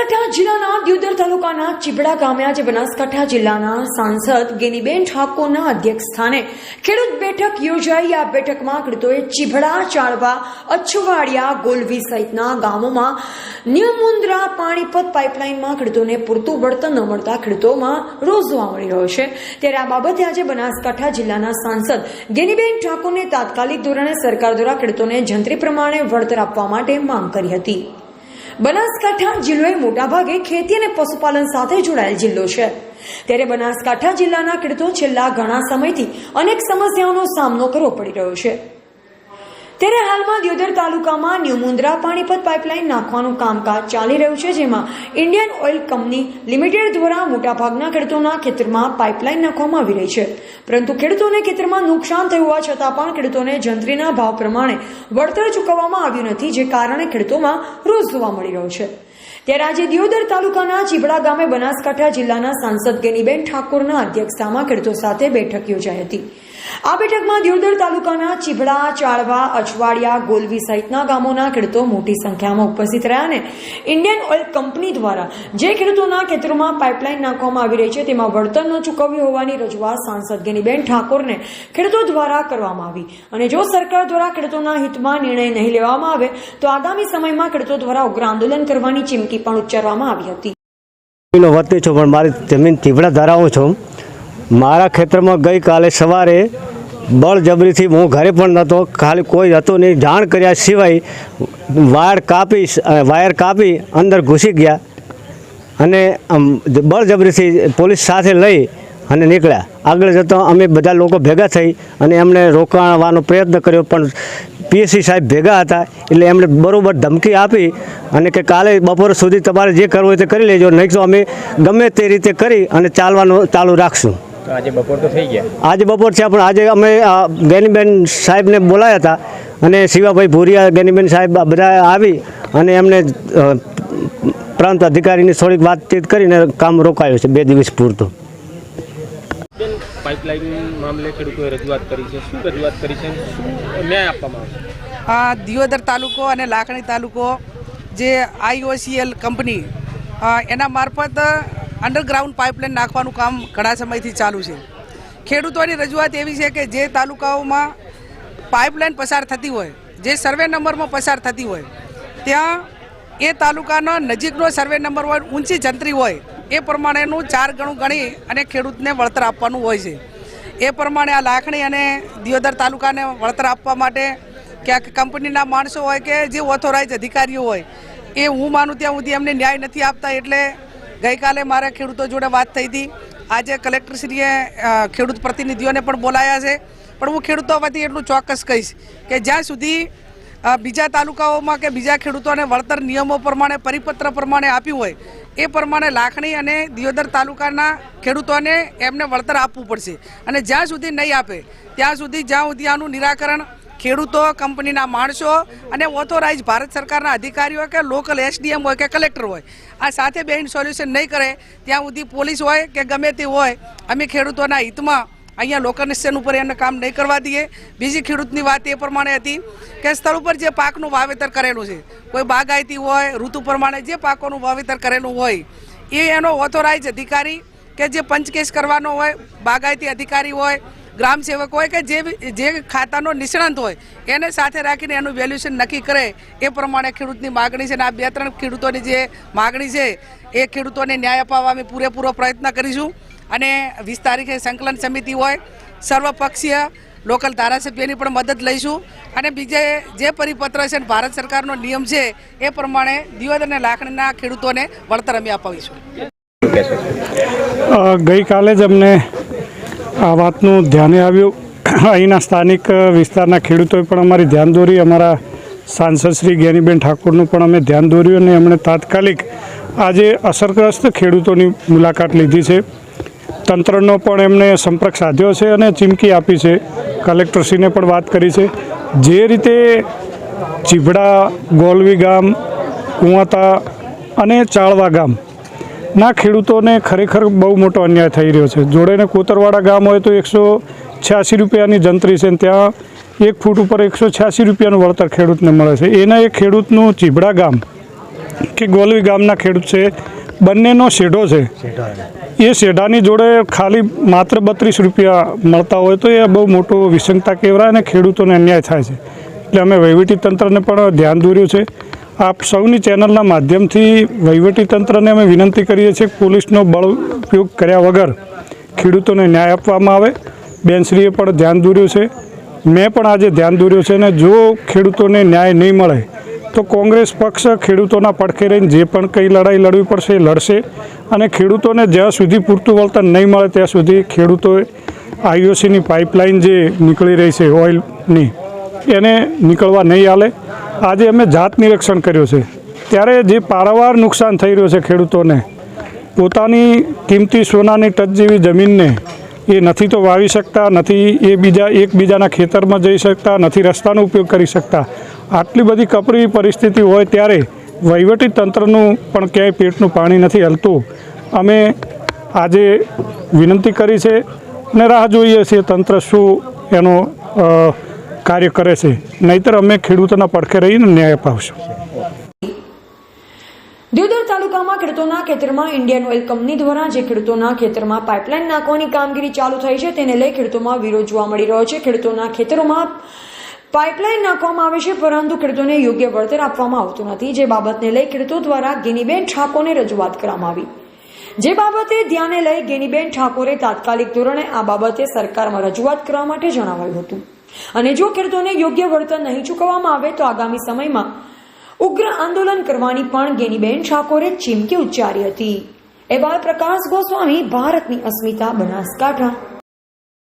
બનાસકાંઠા જિલ્લાના દિયોદર તાલુકાના ચીબડા ગામે આજે બનાસકાંઠા જિલ્લાના સાંસદ ગેનીબેન ઠાકોરના અધ્યક્ષ સ્થાને ખેડૂત બેઠક યોજાઈ. આ બેઠકમાં ખેડૂતોએ ચીભડા, ચાળવા, અછવાડિયા, ગોલવી સહિતના ગામોમાં ન્યુમુન્દ્રા પાણીપત પાઇપલાઇનમાં ખેડૂતોને પૂરતું વળતર ન મળતા ખેડૂતોમાં રોષ જોવા મળી રહ્યો છે. ત્યારે આ બાબતે આજે બનાસકાંઠા જિલ્લાના સાંસદ ગેનીબેન ઠાકોરને તાત્કાલિક ધોરણે સરકાર દ્વારા ખેડૂતોને જંત્રી પ્રમાણે વળતર આપવા માટે માંગ કરી હતી. બનાસકાંઠા જિલ્લો એ મોટાભાગે ખેતી અને પશુપાલન સાથે જોડાયેલ જિલ્લો છે. ત્યારે બનાસકાંઠા જિલ્લાના ખેડૂતો છેલ્લા ઘણા સમયથી અનેક સમસ્યાઓનો સામનો કરવો પડી રહ્યો છે. ત્યારે હાલમાં દિયોદર તાલુકામાં ન્યૂ મુન્દ્રા પાણીપત પાઇપલાઇન નાખવાનું કામકાજ ચાલી રહ્યું છે, જેમાં ઇન્ડિયન ઓઇલ કંપની લિમિટેડ દ્વારા મોટાભાગના ખેડૂતોના ખેતરમાં પાઇપલાઇન નાખવામાં આવી રહી છે. પરંતુ ખેડૂતોને ખેતરમાં નુકસાન થયું હોવા છતાં પણ ખેડૂતોને જંત્રીના ભાવ પ્રમાણે વળતર ચૂકવવામાં આવ્યું નથી, જે કારણે ખેડૂતોમાં રોષ જોવા મળી રહ્યો છે. ત્યારે આજે દિયોદર તાલુકાના ચીબડા ગામે બનાસકાંઠા જિલ્લાના સાંસદ ગેનીબેન ઠાકોરના અધ્યક્ષતામાં ખેડૂતો સાથે બેઠક યોજાઈ હતી. આ બેઠકમાં દિયોદર તાલુકાના ચીપડા ચાળવા અછવાડિયા ગોલવી સહિતના ગામોના ખેડૂતો મોટી સંખ્યામાં ઉપસ્થિત રહ્યા અને ઇન્ડિયન ઓઇલ કંપની દ્વારા જે ખેડૂતોના ખેતરોમાં પાઇપલાઇન નાખવામાં આવી રહી છે તેમાં વળતર ન ચૂકવ્યું હોવાની રજૂઆત સાંસદ ગેનીબેન ઠાકોરને ખેડૂતો દ્વારા કરવામાં આવી. અને જો સરકાર દ્વારા ખેડૂતોના હિતમાં નિર્ણય નહીં લેવામાં આવે, તો આગામી સમયમાં ખેડૂતો દ્વારા ઉગ્ર આંદોલન કરવાની ચીમકી પણ ઉચ્ચારવામાં આવી હતી. જમીનો વતની છું, પણ મારી જમીન ચીવડા ધરાવું છું. મારા ખેતરમાં ગઈકાલે સવારે બળજબરીથી હું ઘરે પણ નહોતો ખાલી કોઈ હતો નહીં. જાણ કર્યા સિવાય વાયર કાપી વાયર કાપી અંદર ઘૂસી ગયા અને બળજબરીથી પોલીસ સાથે લઈ અને નીકળ્યા. આગળ જતો અમે બધા લોકો ભેગા થઈ અને એમને રોકાવાનો પ્રયત્ન કર્યો, પણ પીએસસી સાહેબ ભેગા હતા એટલે એમણે બરાબર ધમકી આપી અને કે કાલે બપોર સુધી તમારે જે કરવું હોય તે કરી લેજો. નહીં તો અમે ગમે તે રીતે કરી અને ચાલવાનું ચાલુ રાખશું. આજે બપોર તો થઈ ગયા. આજે બપોર છે પણ આજે અમે ગેનીબેન સાહેબને બોલાયા હતા અને શિવાભાઈ ભૂરિયા ગેનીબેન સાહેબ આ બધા આવી અને એમને પ્રાંત અધિકારીની થોડીક વાતચીત કરીને કામ રોકાયું છે બે દિવસ પૂરતું. પાઇપલાઇન મામલે ખેડૂતોએ રજૂઆત કરી છે. શું રજૂઆત કરી છે શું ન્યાય આપવામાં આવશે? દિયોદર તાલુકો અને લાખણી તાલુકો જે આઈઓસીએલ કંપની એના મારફત અંડરગ્રાઉન્ડ પાઇપલાઇન નાખવાનું કામ ઘણા સમયથી ચાલુ છે. ખેડૂતોની રજૂઆત એવી છે કે જે તાલુકાઓમાં પાઇપલાઇન પસાર થતી હોય, જે સર્વે નંબરમાં પસાર થતી હોય, ત્યાં એ તાલુકાનો નજીકનો સર્વે નંબર હોય, ઊંચી જંત્રી હોય, એ પ્રમાણેનું ચાર ગણું ગણી અને ખેડૂતને વળતર આપવાનું હોય છે. એ પ્રમાણે આ લાખણી અને દિયોદર તાલુકાને વળતર આપવા માટે ક્યાંક કંપનીના માણસો હોય કે જે ઓથોરાઇઝ અધિકારીઓ હોય, એ હું માનું ત્યાં સુધી એમને ન્યાય નથી આપતા એટલે ગઈકાલે મારે ખેડૂતો જોડે વાત થઈ હતી. આજે કલેક્ટરશ્રીએ ખેડૂત પ્રતિનિધિઓને પણ બોલાયા છે. પણ હું ખેડૂતો વતી એટલું ચોક્કસ કહીશ કે જ્યાં સુધી બીજા તાલુકાઓમાં કે બીજા ખેડૂતોને વળતર નિયમો પ્રમાણે, પરિપત્ર પ્રમાણે આપ્યું હોય, એ પ્રમાણે લાખણી અને દિયોદર તાલુકાના ખેડૂતોને એમને વળતર આપવું પડશે. અને જ્યાં સુધી નહીં આપે, ત્યાં સુધી જ્યાં સુધી આનું નિરાકરણ ખેડૂતો, કંપનીના માણસો અને ઓથોરાઇઝ ભારત સરકારના અધિકારીઓ કે લોકલ એસડીએમ હોય કે કલેક્ટર હોય. આ સાથે બેહીને સોલ્યુશન નહીં કરે. ત્યાં સુધી પોલીસ હોય કે ગમે તે હોય, અમે ખેડૂતોના હિતમાં અહીંયા લોકલ ઉપર એમને કામ નહીં કરવા દઈએ. બીજી ખેડૂતની વાત એ પ્રમાણે હતી કે સ્થળ ઉપર જે પાકનું વાવેતર કરેલું છે, કોઈ બાગાયતી હોય, ઋતુ પ્રમાણે જે પાકોનું વાવેતર કરેલું હોય, એ એનો ઓથોરાઇઝ અધિકારી કે જે પંચકેસ કરવાનો હોય, બાગાયતી અધિકારી હોય ગ્રામ સેવક હોય કે જે જે ખાતાનો નિષ્ણાંત હોય, એને સાથે રાખીને એનું વેલ્યુએશન નક્કી કરે. એ પ્રમાણે ખેડૂતની માગણી છે અને આ બે ત્રણ ખેડૂતોની જે માગણી છે, એ ખેડૂતોને ન્યાય અપાવવા અમે પૂરેપૂરો પ્રયત્ન કરીશું. અને વીસ તારીખે સંકલન સમિતિ હોય, સર્વપક્ષીય લોકલ ધારાસભ્યની પણ મદદ લઈશું. અને બીજે જે પરિપત્ર છે ભારત સરકારનો નિયમ છે, એ પ્રમાણે દિયોદ અને લાખણીના ખેડૂતોને વળતર અમે અપાવીશું. ગઈકાલે જ અમને આ વાતનું ધ્યાને આવ્યું. અહીંના સ્થાનિક વિસ્તારના ખેડૂતોએ પણ અમારી ધ્યાન દોરી. અમારા સાંસદ શ્રી જ્ઞાનીબેન ઠાકોરનું પણ અમે ધ્યાન દોર્યું અને એમણે તાત્કાલિક આજે અસરગ્રસ્ત ખેડૂતોની મુલાકાત લીધી છે. તંત્રનો પણ એમણે સંપર્ક સાધ્યો છે અને ચીમકી આપી છે. કલેક્ટરશ્રીને પણ વાત કરી છે. જે રીતે ચીભડા, ગોલવી ગામ, કુંવાતા અને ચાળવા ગામ ના, ખેડૂતોને ખરેખર બહુ મોટો અન્યાય થઈ રહ્યો છે. જોડેને કોતરવાડા ગામ હોય તો એકસો છ્યાસી રૂપિયાની જંત્રી છે ને ત્યાં એક ફૂટ ઉપર એકસો છ્યાસી રૂપિયાનું વળતર ખેડૂતને મળે છે. એના એક ખેડૂતનું ચીભડા ગામ કે ગોલવી ગામના ખેડૂત છે. બંનેનો શેઢો છે. એ શેઢાની જોડે ખાલી માત્ર બત્રીસ રૂપિયા મળતા હોય તો એ બહુ મોટો વિસંગતા કહેવાય અને ખેડૂતોને અન્યાય થાય છે. એટલે અમે વહીવટી તંત્રને પણ ધ્યાન દોર્યું છે. આપ સૌની ચેનલના માધ્યમથી વહીવટી તંત્રને અમે વિનંતી કરીએ છીએ પોલીસનો બળ ઉપયોગ કર્યા વગર ખેડૂતોને ન્યાય આપવામાં આવે. બેનશ્રીએ પણ ધ્યાન દોર્યું છે. મેં પણ આજે ધ્યાન દોર્યું છે અને જો ખેડૂતોને ન્યાય નહીં મળે, તો કોંગ્રેસ પક્ષ ખેડૂતોના પડખે રહીને જે પણ કંઈ લડાઈ લડવી પડશે એ લડશે અને ખેડૂતોને જ્યાં સુધી પૂરતું વળતર નહીં મળે, ત્યાં સુધી ખેડૂતોએ આઈઓસીની પાઇપલાઇન જે નીકળી રહી છે ઓઇલની, એને નીકળવા નહીં આલે. આજે અમે જાત નિરીક્ષણ કર્યું છે. ત્યારે જે પારાવાર નુકસાન થઈ રહ્યું છે ખેડૂતોને, પોતાની કિંમતી સોનાની ટચ જેવી જમીનને એ નથી તો વાવી શકતા, નથી એ બીજા એકબીજાના ખેતરમાં જઈ શકતા, નથી રસ્તાનો ઉપયોગ કરી શકતા. આટલી બધી કપરી પરિસ્થિતિ હોય ત્યારે વહીવટી તંત્રનું પણ ક્યાંય પેટનું પાણી નથી હલતું. અમે આજે વિનંતી કરી છે અને રાહ જોઈએ છીએ તંત્ર શું એનો કાર્ય કરે છે. નહીતર અમે ખેડૂતોના પડખે રહીને ન્યાય અપાવશું. દિયોદર તાલુકામાં ખેડૂતોના ખેતરમાં ઇન્ડિયન ઓઇલ કંપની દ્વારા જે ખેડૂતોના ખેતરમાં પાઇપલાઇન નાખવાની કામગીરી ચાલુ થઈ છે, તેને લઈ ખેડૂતોમાં વિરોધ જોવા મળી રહ્યો છે. ખેડૂતોના ખેતરોમાં પાઇપલાઇન નાખવામાં આવે છે, પરંતુ ખેડૂતોને યોગ્ય વળતર આપવામાં આવતું નથી. જે બાબતને લઈ ખેડૂતો દ્વારા ગેનીબેન ઠાકોરને રજૂઆત કરવામાં આવી. જે બાબતે ધ્યાને લઈ ગેનીબેન ઠાકોરે તાત્કાલિક ધોરણે આ બાબતે સરકારમાં રજૂઆત કરવા માટે જણાવાયું હતું. અને જો ખેડૂતોને યોગ્ય વળતર નહીં ચૂકવવામાં આવે તો આગામી સમયમાં ઉગ્ર આંદોલન કરવાની પણ ગેનીબેન ઠાકોરે ચીમકી ઉચ્ચારી હતી. એવા પ્રકાશ ગોસ્વામી ભારતની અસ્મિતા બનાસકાંઠા.